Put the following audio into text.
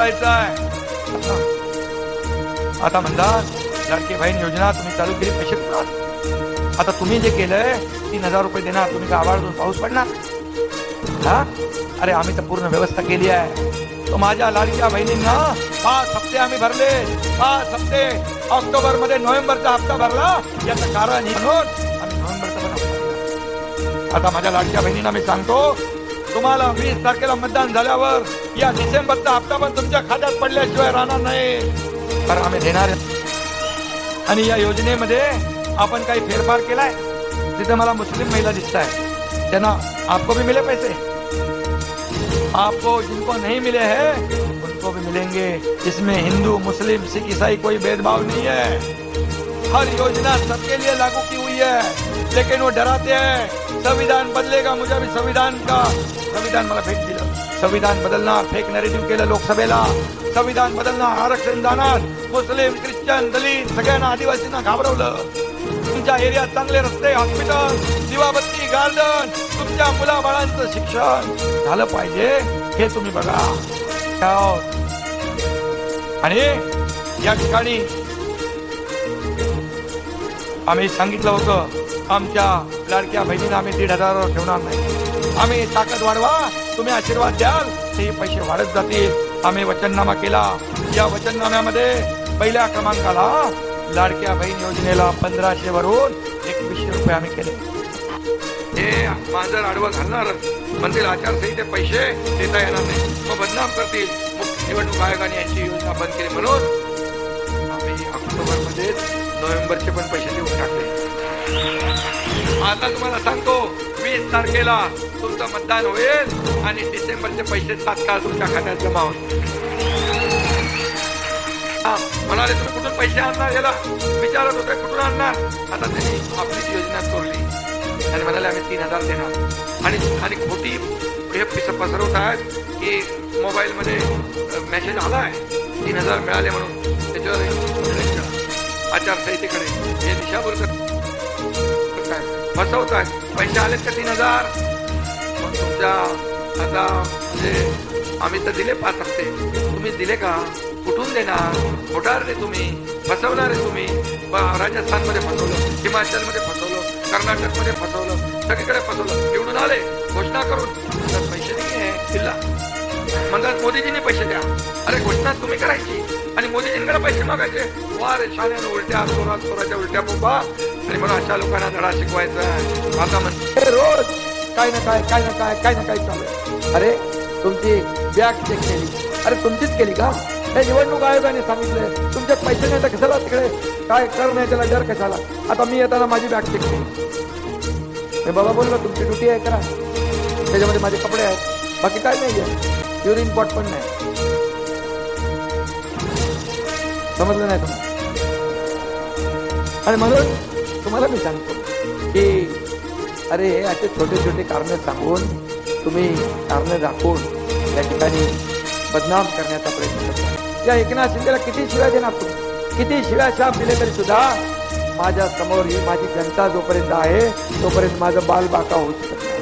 सांभाळायचं आहे आता म्हणतात लाडकी बहीण योजना तुम्ही चालू केली पैसे कुठं? आता तुम्ही जे केलंय तीन हजार रुपये देणार. तुम्ही का आवाळून पाऊस पडणार? हा? अरे आम्ही तर पूर्ण व्यवस्था केली आहे. तो माझ्या लाडक्या बहिणींना पाच हप्ते आम्ही भरले. पाच हप्ते. ऑक्टोबरमध्ये नोव्हेंबरचा हप्ता भरला. याचं कारण हे म्हणून आम्ही नोव्हेंबरचा पण हप्ता आता माझ्या लाडक्या बहिणींना मी सांगतो तुम्हाला वीस तारखेला मतदान झाल्यावर या डिसेंबरचा हप्ता पण तुमच्या खात्यात पडल्याशिवाय राहणार नाही. तर आम्ही फेरफार केलाय. तिथे मला मुस्लिम महिला दिसत आहे त्यांना आपको भी मिले पैसे? आपको जिनको नहीं मिले हैं, उनको भी मिलेंगे. इसमें हिंदू, मुस्लिम, सिख, ईसाई कोई भेदभाव नहीं है. हर योजना सबके लिए लागू की हुई है लेकिन वो डराते हैं। संविधान बदलेगा मुझे अभी संविधान का संविधान मला फेक दिलं। संविधान बदलणार फेक नॅरेटिव्ह केलं लोकसभेला। संविधान बदलणार आरक्षण जाणार मुस्लिम ख्रिश्चन दलित सगळ्यांना आदिवासींना घाबरवलं. तुमच्या एरियात चांगले रस्ते हॉस्पिटल दिवाबत्ती गार्डन तुमच्या मुलाबाळांचं शिक्षण झालं पाहिजे हे तुम्ही बघा. हो. आणि या ठिकाणी आम्ही सांगितलं होतं आमच्या लाडक्या बहिणींना आम्ही दीड हजारावर ठेवणार नाही. आम्ही ताकद वाढवा तुम्ही आशीर्वाद द्याल ते पैसे वाढत जातील. आम्ही वचननामा केला. या वचननाम्यामध्ये पहिल्या क्रमांकाला लाडक्या बहीण योजनेला पंधराशे वरून एकवीसशे रुपये आम्ही केले. हे मांजर आडवं घालणार म्हणतील आचारसंहिते पैसे देता येणार नाही. मग बदनाम करतील. मुख्य निवडणूक आयोगाने यांची योजना बंद केली म्हणून आम्ही ऑक्टोबरमध्ये नोव्हेंबरचे पण पैसे देऊन टाकले. आता तुम्हाला सांगतो वीस तारखेला तुमचं मतदान होईल आणि डिसेंबरचे पैसे तात्काळ तुमच्या खात्यात जमा होतील. म्हणाले तुम्ही कुठून पैसे आणणार याला? विचारत होते कुठून आणणार? आता त्यांनी आपली योजना सोडली आणि म्हणाले आम्ही तीन हजार देणार. आणि आणि खोटी हे पिस पसरवत आहेत की मोबाईलमध्ये मेसेज आला आहे तीन हजार मिळाले म्हणून. त्याच्यावर आचारसंहितेकडे हे दिशाभूल करताय फसवत आहे पैसे आलेत का तीन हजार? मग तुमच्या आता म्हणजे आम्ही तर दिले पाच हप्ते. तुम्ही दिले का? कुठून देणार? खोटार रे तुम्ही? फसवणार आहे तुम्ही? राजस्थानमध्ये फसवलं हिमाचलमध्ये फसवलं कर्नाटकमध्ये फसवलं सगळीकडे फसवलं. निवडून आले. घोषणा करून. पैसे नाही आहे जिल्हा म्हणतात मोदीजींनी पैसे द्या. अरे घोषणा तुम्ही करायची. आणि मोदीजींकडे पैसे मागायचे. वा रे उलट्या चोरात चोराच्या उलट्या बोंबा. आणि म्हणून अशा लोकांना धडा शिकवायचा माझा आता म्हणते रोज! काय ना काय काय ना काय काय ना काय चालू आहे. अरे तुमची बॅग चेक केली. अरे तुमचीच केली का? हे निवडणूक आयोगाने सांगितलंय. तुमचे पैसे नाही तर कशाला तिकडे? काय कर नाही त्याला डर कशाला? आता मी येताना माझी बॅग चेक केली. बाबा बाबा का तुमची ड्युटी आहे करा त्याच्यामध्ये माझे कपडे आहेत. बाकी काय नाही आहे युरिन पॉट पण नाही. समजलं नाही तुम्हाला? आणि म्हणून तुम्हाला मी सांगतो की अरे हे असे छोटे छोटे कारणं सांगून तुम्ही कारणं दाखवून या ठिकाणी बदनाम करण्याचा प्रयत्न करता या एकनाथ शिंदेला किती शिव्या देणार तुम्ही? किती शिव्या शाप दिले तरी सुद्धा माझ्यासमोर ही माझी जनता जोपर्यंत आहे तोपर्यंत माझं बाल बाका होऊ शकत